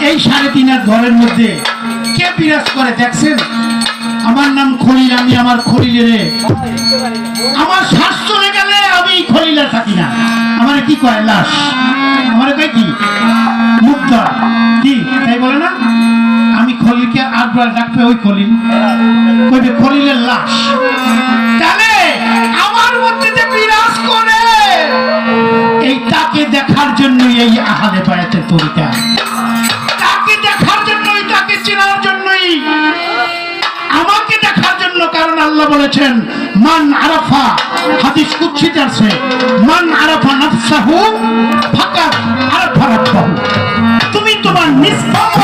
এই সাড়ে তিন ঘরের মধ্যে কে বিরাজ করে দেখছেন? আমার নাম খলিল আমি আমার খলিলে আমার শ্বাস চলে গেলে আমি খলিলা থাকি না আমার কি কয়? লাশ। আমার ডাকবে ওই খলিল? কইবে, খলিলের লাশ। তাহলে আমার মধ্যে যে বিরাজ করে এই তাকে দেখার জন্যই এই আহালে বায়াতের তরিকা। জন্য তুমি তোমার নিষ্পাপ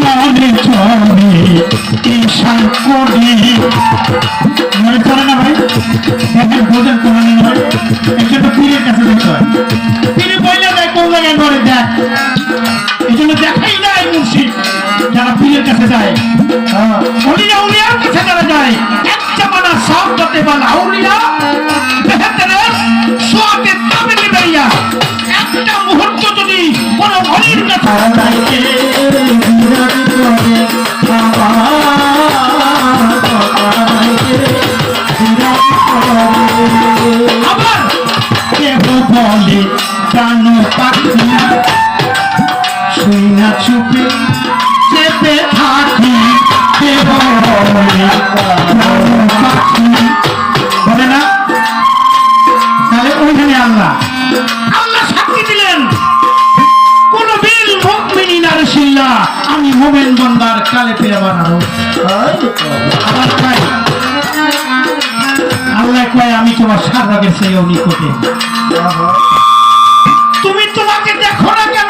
মনে চলে ঈশান করি মনে চলে না ভাই? দেখেন বোঝেন তোমার ভাই। তো পীরের কাছে যেতে হয়। পীরে বইলে দেয় কোন জায়গায় করে দেখ? এই জন্য দেখাই নাই মুর্শিদ যারা পীরের কাছে যায়। অলিয়া উলিয়ার কাছে যারা যায় এক জামানা সব করতে পারে আউলিয়া বেহেতের সোয়াতে তাবে নিবেইয়া, একটা মুহূর্ত যদি কোনো অলির কাছে নারসিল্লা আমি মোমেন বন্দার কালে পেয়ে বানাবো। আবার খাই আল্লাহ কয় আমি তোমার সারা সেই নিকটে তুমি তোমাকে দেখো না কেন?